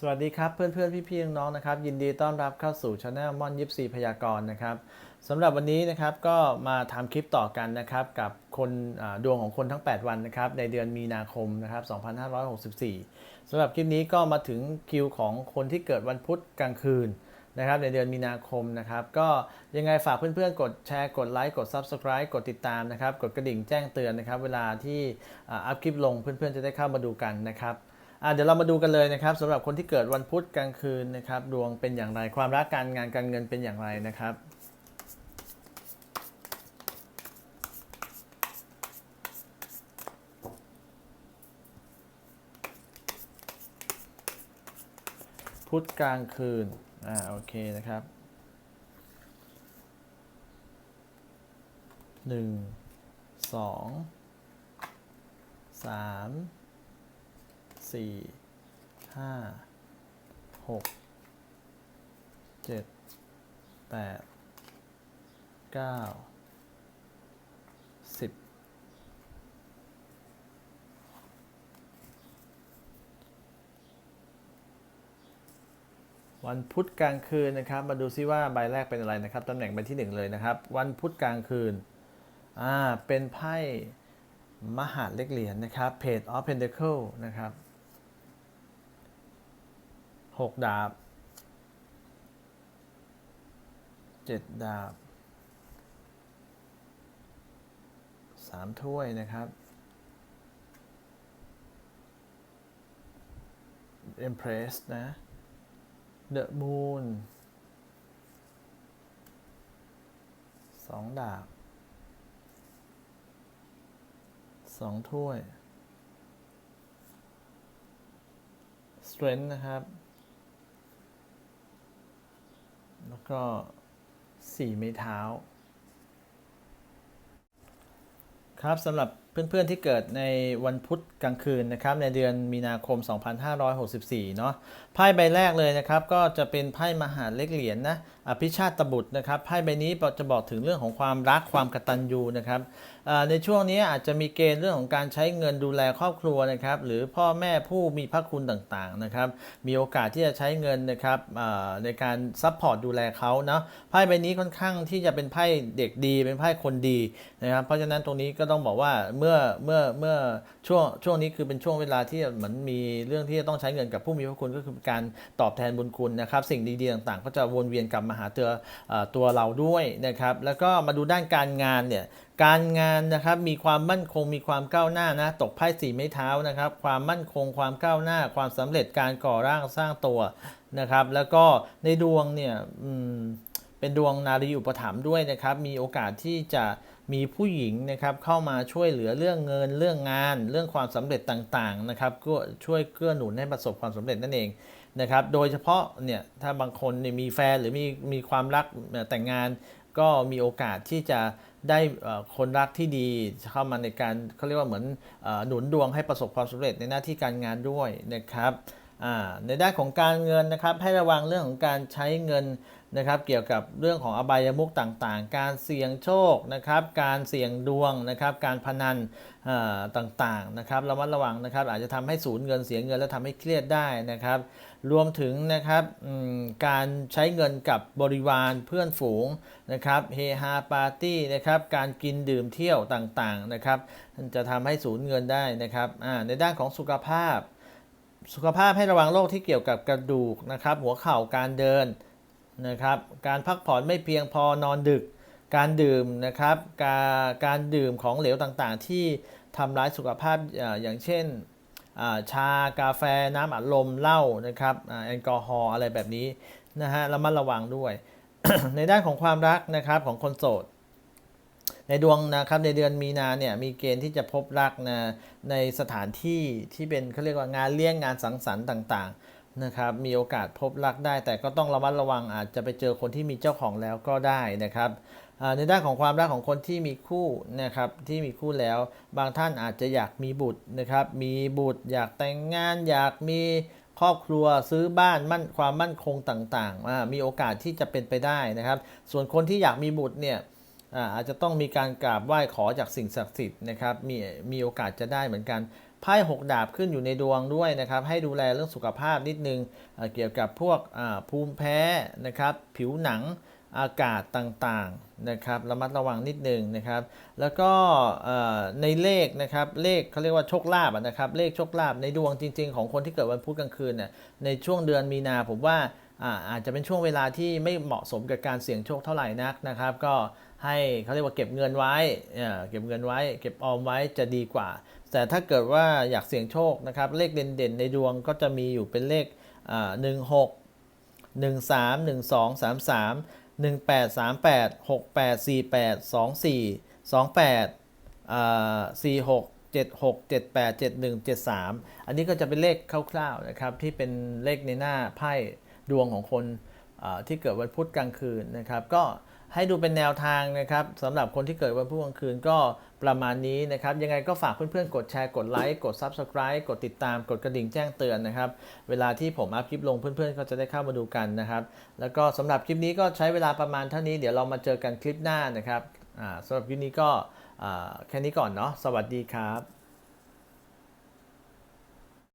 สวัสดีครับเพื่อนเพื่อนพี่พี่ๆน้องๆนะครับ ยินดีต้อนรับเข้าสู่ช anel ม่อนยิปซีพยากรณ์นะครับสำหรับวันนี้นะครับก็มาทำคลิปต่อกันนะครับกับคนดวงของคนทั้ง 8 วันนะครับในเดือนมีนาคมนะครับ2564สำหรับคลิปนี้ก็มาถึงคิวของคนที่เกิดวันพุธกลางคืนนะครับในเดือนมีนาคมนะครับก็ยังไงฝากเพื่อนๆ กดแชร์กดไลค์กด Subscribe กดติดตามนะครับกดกระดิ่งแจ้งเตือนนะครับเวลาที่อัพคลิปลงเพื่อนๆจะได้เข้ามาดูกันนะครับ เดี๋ยวเรามาดูกันเลยนะครับสำหรับคนที่เกิดวันพุธกลางคืนนะครับ ดวงเป็นอย่างไรความรักการงานการเงินเป็นอย่างไรนะครับพุธกลางคืน อ่า โอเคนะครับหนึ่งสองสาม สี่ห้าหกเจ็ดแปดเก้าสิบวันพุธกลางคืนนะครับ มาดูซิว่าใบแรกเป็นอะไรนะครับตำแหน่งใบที่หนึ่งเลยนะครับ วันพุธกลางคืนอ่าเป็นไพ่มหาเล็กเหรียญนะครับ Page of Pentacle นะครับ หกดาบเจ็ดดาบสามถ้วยนะครับ Empress นะ The Moon สองดาบสองถ้วย strength นะครับ แล้วก็สี่ไม้เท้า ครับสำหรับ เพื่อนๆที่เกิดในวันพุธกลางคืนนะครับในเดือนมีนาคม 2564 เนาะไพ่ใบแรกเลยนะครับก็จะเป็นไพ่มหาเล็กเหรียญนะอภิชาติบุตรนะครับไพ่ใบนี้จะบอกถึงเรื่องของความรักความกตัญญูนะครับในช่วงนี้อาจจะมีเกณฑ์เรื่องของการใช้เงินดูแลครอบครัวนะครับหรือพ่อแม่ผู้มีพระคุณต่างๆนะครับมีโอกาสที่จะใช้เงินนะครับในการซัพพอร์ตดูแลเขาเนาะไพ่ใบนี้ค่อนข้างที่จะเป็นไพ่เด็กดีเป็นไพ่คนดีนะครับเพราะฉะนั้นตรงนี้ก็ต้องบอกว่าเมื่อเมื่อเมื่อช่วงช่วงนี้คือเป็นช่วงเวลาที่เหมือนมีเรื่องที่จะต้องใช้เงินกับผู้มีพระคุณก็คือการตอบแทนบุญคุณนะครับ สิ่งดีๆต่างๆ ก็จะวนเวียนกลับมาหาตัวเอ่อตัวเราด้วยนะครับ แล้วก็มาดูด้านการงานเนี่ยการงานนะครับมีความมั่นคงมีความก้าวหน้านะตกไพ่สี่ไม้เท้านะครับ ความมั่นคงความก้าวหน้า ความสำเร็จการก่อร่างสร้างตัวนะครับ แล้วก็ในดวงเนี่ยอืม เป็นดวงนารีอุปถัมภ์ด้วยนะครับ มีโอกาสที่จะมีผู้หญิงนะครับเข้ามาช่วยเหลือเรื่องเงินเรื่องงาน เรื่องความสำเร็จต่างๆนะครับก็ช่วยเกื้อหนุนให้ประสบความสำเร็จนั่นเองนะครับ โดยเฉพาะเนี่ยถ้าบางคนเนี่ยมีแฟนหรือมีมีความรักแต่งงาน ก็มีโอกาสที่จะได้คนรักที่ดีเข้ามาในการเขาเรียกว่าเหมือนหนุนดวงให้ประสบความสำเร็จในหน้าที่การงานด้วยนะครับในด้านของการเงินนะครับให้ระวังเรื่องของการใช้เงิน นะครับเกี่ยวกับเรื่องของอบายมุขต่างๆ การเสี่ยงโชคนะครับการเสี่ยงดวงนะครับการพนันต่างๆนะครับระมัดระวังนะครับอาจจะทำให้สูญเงินเสียเงินและทำให้เครียดได้นะครับรวมถึงนะครับการใช้เงินกับบริวารเพื่อนฝูงนะครับเฮฮาปาร์ตี้นะครับการกินดื่มเที่ยวต่างๆนะครับจะทำให้สูญเงินได้นะครับในด้านของสุขภาพ สุขภาพให้ระวังโรคที่เกี่ยวกับกระดูกนะครับหัวเข่าการเดิน นะครับการพักผ่อนไม่เพียงพอนอนดึก การดื่มนะครับการการดื่มของเหลวต่างๆ ที่ทำร้ายสุขภาพอย่างเช่นชากาแฟน้ำอัดลมเหล้านะครับแอลกอฮอล์อะไรแบบนี้นะฮะระมัดระวังด้วย ในด้านของความรักนะครับของคนโสดในดวงนะครับในเดือนมีนาเนี่ยมีเกณฑ์ที่จะพบรักนะในสถานที่ที่เป็นเขาเรียกว่างานเลี้ยงงานสังสรรค์ต่างๆ นะครับมีโอกาสพบรักได้ แต่ก็ต้องระมัดระวังอาจจะไปเจอคนที่มีเจ้าของแล้วก็ได้นะครับในด้านของความรักของคนที่มีคู่นะครับที่มีคู่แล้ว บางท่านอาจจะอยากมีบุตรนะครับมีบุตรอยากแต่งงาน อยากมีครอบครัวซื้อบ้านมั่นความมั่นคงต่างๆ มีโอกาสที่จะเป็นไปได้นะครับ ส่วนคนที่อยากมีบุตรเนี่ยอาอาจจะต้องมีการกราบไหว้ขอจากสิ่งศักดิ์สิทธิ์นะครับมีมีโอกาสจะได้เหมือนกัน ไพ่หกดาบขึ้นอยู่ในดวงด้วยนะครับ ให้ดูแลเรื่องสุขภาพนิดนึงเเกี่ยวกับพวกภูมิแพ้นะครับ ผิวหนังอากาศต่างๆนะครับระมัดระวังนิดนึงนะครับ แล้วก็ในเลขนะครับเลขเขาเรียกว่าโชคลาภนะครับเลขโชคลาภในดวงจริง ๆ ของคนที่เกิดวันพุธกลางคืนเนี่ยในช่วงเดือนมีนาผมว่า อาจจะเป็นช่วงเวลาที่ไม่เหมาะสมกับการเสี่ยงโชคเท่าไหร่นักนะครับ ก็ให้เขาเรียกว่าเก็บเงินไว้เอ่อเก็บเงินไว้ เก็บออมไว้จะดีกว่า แต่ถ้าเกิดว่าอยากเสี่ยงโชคนะครับ เลขเด่นๆในดวงก็จะมีอยู่เป็นเลขหนึ่งหกหนึ่งสามหนึ่งสองสามสามหนึ่งแปดสามแปดหกแปดสี่แปดสองสี่สองแปดสี่หกเจ็ดหกเจ็ดแปดเจ็ดหนึ่งเจ็ดสามอันนี้ก็จะเป็นเลขคร่าวๆนะครับที่เป็นเลขในหน้าไพ่ ดวงของคนที่เกิดวันพุธกลางคืนนะครับ ก็ให้ดูเป็นแนวทางนะครับสำหรับคนที่เกิดวันพุธกลางคืนก็ประมาณนี้นะครับ ยังไงก็ฝากเพื่อนๆ กดแชร์กดไลค์กด Subscribe กดติดตามกดกระดิ่งแจ้งเตือนนะครับ เวลาที่ผมอัพคลิปลงเพื่อนๆ ก็จะได้เข้ามาดูกันนะครับ แล้วก็สำหรับคลิปนี้ก็ใช้เวลาประมาณเท่านี้เดี๋ยวเรามาเจอกันคลิปหน้านะครับสำหรับคลิปนี้ก็แค่นี้ก่อนเนาะสวัสดีครับ